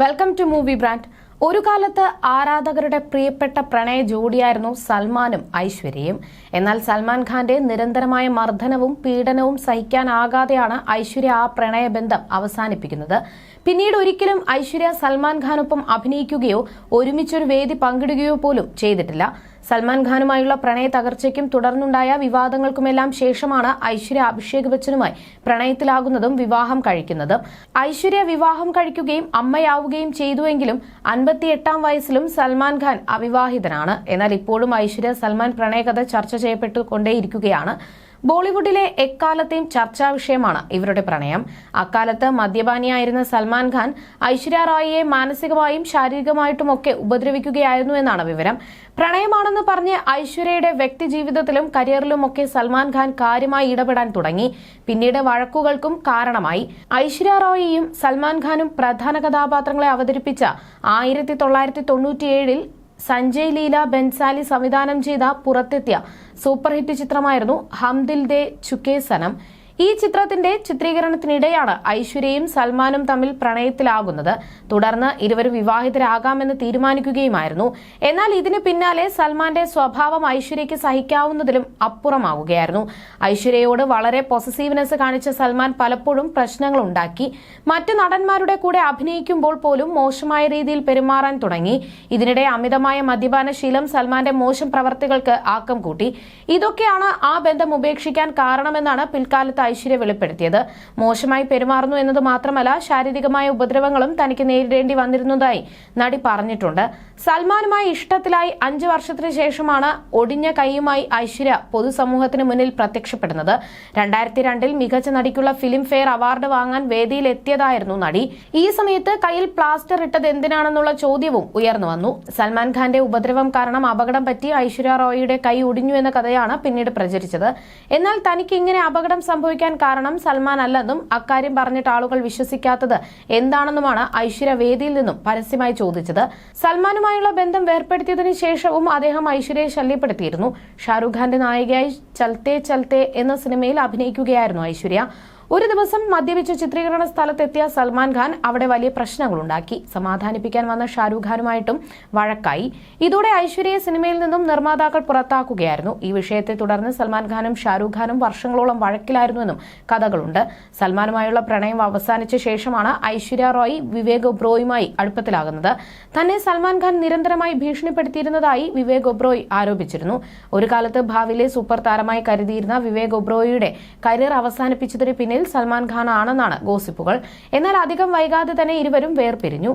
Welcome to movie brand ഒരു കാലത്ത് ആരാധകരുടെ പ്രിയപ്പെട്ട പ്രണയ ജോഡിയായിരുന്നു സൽമാനും ഐശ്വര്യയും. എന്നാൽ സൽമാൻ ഖാന്റെ നിരന്തരമായ മർദ്ദനവും പീഡനവും സഹിക്കാനാകാതെയാണ് ഐശ്വര്യ ആ പ്രണയബന്ധം അവസാനിപ്പിക്കുന്നത്. പിന്നീട് ഒരിക്കലും ഐശ്വര്യ സൽമാൻ ഖാനൊപ്പം അഭിനയിക്കുകയോ ഒരുമിച്ചൊരു വേദി പങ്കിടുകയോ പോലും ചെയ്തിട്ടില്ല. സൽമാൻ ഖാനുമായുള്ള പ്രണയ തകർച്ചയ്ക്കും തുടർന്നുണ്ടായ വിവാദങ്ങൾക്കുമെല്ലാം ശേഷമാണ് ഐശ്വര്യ അഭിഷേക് ബച്ചനുമായി പ്രണയത്തിലാകുന്നതും വിവാഹം കഴിക്കുന്നതും. ഐശ്വര്യ വിവാഹം കഴിക്കുകയും അമ്മയാവുകയും ചെയ്തുവെങ്കിലും അൻപത്തിയെട്ടാം വയസ്സിലും സൽമാൻ ഖാൻ അവിവാഹിതനാണ്. എന്നാൽ ഇപ്പോഴും ഐശ്വര്യ സൽമാൻ പ്രണയകഥ ചർച്ച ചെയ്യപ്പെട്ടുകൊണ്ടേയിരിക്കുകയാണ്. ബോളിവുഡിലെ എക്കാലത്തെയും ചർച്ചാ വിഷയമാണ് ഇവരുടെ പ്രണയം. അക്കാലത്ത് മദ്യപാനിയായിരുന്ന സൽമാൻ ഖാൻ ഐശ്വര്യ റായിയെ മാനസികമായും ശാരീരികമായിട്ടുമൊക്കെ ഉപദ്രവിക്കുകയായിരുന്നു എന്നാണ് വിവരം. പ്രണയമാണെന്ന് പറഞ്ഞ് ഐശ്വര്യയുടെ വ്യക്തി ജീവിതത്തിലും കരിയറിലുമൊക്കെ സൽമാൻ ഖാൻ കാര്യമായി ഇടപെടാൻ തുടങ്ങി. പിന്നീട് വഴക്കുകൾക്കും കാരണമായി. ഐശ്വര്യ റോയിയും സൽമാൻ ഖാനും പ്രധാന കഥാപാത്രങ്ങളെ അവതരിപ്പിച്ച ആയിരത്തി തൊള്ളായിരത്തി തൊണ്ണൂറ്റിയേഴിൽ സഞ്ജയ് ലീല ബെൻസാലി സംവിധാനം ചെയ്ത പുറത്തെത്തിയ സൂപ്പർ ഹിറ്റ് ചിത്രമായിരുന്നു ഹംദിൽ ദേ ചുക്കേ സനം. ഈ ചിത്രത്തിന്റെ ചിത്രീകരണത്തിനിടെയാണ് ഐശ്വര്യയും സൽമാനും തമ്മിൽ പ്രണയത്തിലാകുന്നത്. തുടർന്ന് ഇരുവരും വിവാഹിതരാകാമെന്ന് തീരുമാനിക്കുകയുമായിരുന്നു. എന്നാൽ ഇതിന് പിന്നാലെ സൽമാന്റെ സ്വഭാവം ഐശ്വര്യയ്ക്ക് സഹിക്കാവുന്നതിലും അപ്പുറമാവുകയായിരുന്നു. ഐശ്വര്യയോട് വളരെ പൊസസീവ്നെസ് കാണിച്ച സൽമാൻ പലപ്പോഴും പ്രശ്നങ്ങൾ ഉണ്ടാക്കി. മറ്റു നടന്മാരുടെ കൂടെ അഭിനയിക്കുമ്പോൾ പോലും മോശമായ രീതിയിൽ പെരുമാറാൻ തുടങ്ങി. ഇതിനിടെ അമിതമായ മദ്യപാന ശീലം സൽമാന്റെ മോശം പ്രവർത്തികൾക്ക് ആക്കം കൂട്ടി. ഇതൊക്കെയാണ് ആ ബന്ധം ഉപേക്ഷിക്കാൻ കാരണമെന്നാണ് പിൽക്കാലത്ത് ഐശ്വര്യ വെളിപ്പെടുത്തിയത് മോശമായി പെരുമാറുന്നു എന്നത് മാത്രമല്ല ശാരീരികമായ ഉപദ്രവങ്ങളും തനിക്ക് നേരിടേണ്ടി വന്നിരുന്നതായി നടി പറഞ്ഞിട്ടുണ്ട്. സൽമാനുമായി ഇഷ്ടത്തിലായി അഞ്ചു വർഷത്തിന് ശേഷമാണ് ഒടിഞ്ഞ കൈയുമായി ഐശ്വര്യ പൊതുസമൂഹത്തിന് മുന്നിൽ പ്രത്യക്ഷപ്പെടുന്നത്. രണ്ടായിരത്തി രണ്ടിൽ മികച്ച നടിക്കുള്ള ഫിലിം ഫെയർ അവാർഡ് വാങ്ങാൻ വേദിയിൽ എത്തിയതായിരുന്നു നടി. ഈ സമയത്ത് കയ്യിൽ പ്ലാസ്റ്റർ ഇട്ടത് എന്തിനാണെന്നുള്ള ചോദ്യവും ഉയർന്നു വന്നു. സൽമാൻ ഖാന്റെ ഉപദ്രവം കാരണം അപകടം പറ്റി ഐശ്വര്യ റോയിയുടെ കൈ ഒടിഞ്ഞു എന്ന കഥയാണ് പിന്നീട് പ്രചരിച്ചത്. എന്നാൽ തനിക്ക് ഇങ്ങനെ അപകടം സംഭവിക്കാൻ കാരണം സൽമാൻ അല്ലെന്നും അക്കാര്യം പറഞ്ഞിട്ട് ആളുകൾ വിശ്വസിക്കാത്തത് എന്താണെന്നുമാണ് ഐശ്വര്യ വേദിയിൽ നിന്നും പരസ്യമായി ചോദിച്ചത്. സൽമാനുമായുള്ള ബന്ധം വേർപ്പെടുത്തിയതിനു ശേഷവും അദ്ദേഹം ഐശ്വര്യയെ ശല്യപ്പെടുത്തിയിരുന്നു. ഷാറുഖ് ഖാന്റെ നായികയായി ചൽത്തേ ചൽത്തേ എന്ന സിനിമയിൽ അഭിനയിക്കുകയായിരുന്നു ഐശ്വര്യ. ഒരു ദിവസം മദ്യപിച്ച് ചിത്രീകരണ സ്ഥലത്തെത്തിയ സൽമാൻ ഖാൻ അവിടെ വലിയ പ്രശ്നങ്ങളുണ്ടാക്കി. സമാധാനിപ്പിക്കാൻ വന്ന ഷാരൂഖ് ഖാനുമായിട്ടും വഴക്കായി. ഇതോടെ ഐശ്വര്യ സിനിമയിൽ നിന്നും നിർമ്മാതാക്കൾ പുറത്താക്കുകയായിരുന്നു. ഈ വിഷയത്തെ തുടർന്ന് സൽമാൻ ഖാനും ഷാരൂഖ് ഖാനും വർഷങ്ങളോളം വഴക്കിലായിരുന്നുവെന്നും കഥകളുണ്ട്. സൽമാനുമായുള്ള പ്രണയം അവസാനിച്ച ശേഷമാണ് ഐശ്വര്യ റോയ് വിവേക് ഒബ്രോയുമായി അടുപ്പത്തിലാകുന്നത്. തന്നെ സൽമാൻ ഖാൻ നിരന്തരമായി ഭീഷണിപ്പെടുത്തിയിരുന്നതായി വിവേക് ഒബ്രോയ് ആരോപിച്ചിരുന്നു. ഒരു കാലത്ത് ഭാവിയിലെ സൂപ്പർ താരമായി കരുതിയിരുന്ന വിവേക് ഒബ്രോയിയുടെ കരിയർ അവസാനിപ്പിച്ചതിന് പിന്നിൽ സൽമാൻ ഖാൻ ആണെന്നാണ് ഗോസിപ്പുകൾ. എന്നാൽ അധികം വൈകാതെ തന്നെ ഇരുവരും വേർപിരിഞ്ഞു.